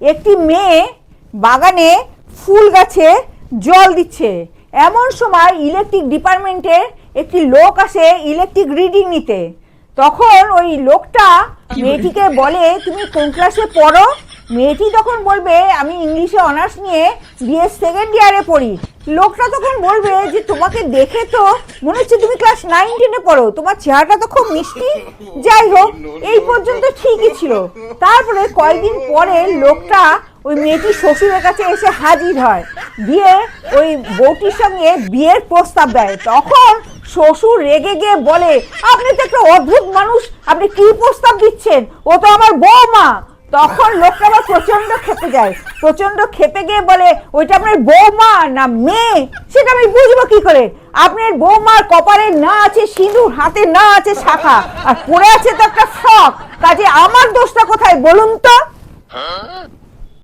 একটি মেয়ে বাগানে ফুল গাছে জল দিচ্ছে। এমন সময় ইলেকট্রিক ডিপার্টমেন্টের একটি লোক আসে ইলেকট্রিক রিডিং নিতে। তখন ওই লোকটা মেয়েটিকে বলে তুমি কোন ক্লাসে পড়ো? মেয়েটি তখন বলবে আমি ইংলিশে অনার্স নিয়ে বিএস সেকেন্ড ইয়ারে পড়ি। লোকটা তখন বলবে যে তোমাকে দেখে তো মনে হচ্ছে তুমি ক্লাস নাইন টেনে পড়ো। তোমার চেহারাটা তো খুব মিষ্টি। যাই হোক এই পর্যন্ত ছিল। তারপরে কয়েকদিন পরে লোকটা ওই মেয়েটির শ্বশুরের কাছে এসে হাজির হয়। দিয়ে ওই বউটির সঙ্গে বিয়ের প্রস্তাব দেয়। তখন শ্বশুর রেগে গিয়ে বলে, আপনি তো একটা অদ্ভুত মানুষ। আপনি কি প্রস্তাব দিচ্ছেন? ও তো আমার বৌমা তখন লোকটা আবার প্রচণ্ড খেপে যায়। প্রচণ্ড খেপে গিয়ে বলে, ওইটা আপনার বৌমা না মেয়ে? সেটা আমি বুঝব কি করে? আপনার বৌমার কপালে না আছে সিঁদুর, হাতে না আছে শাখা, আর পরে আছে তো একটা ফ্রক। কাজে আমার দোষটা কোথায় বলুন তো?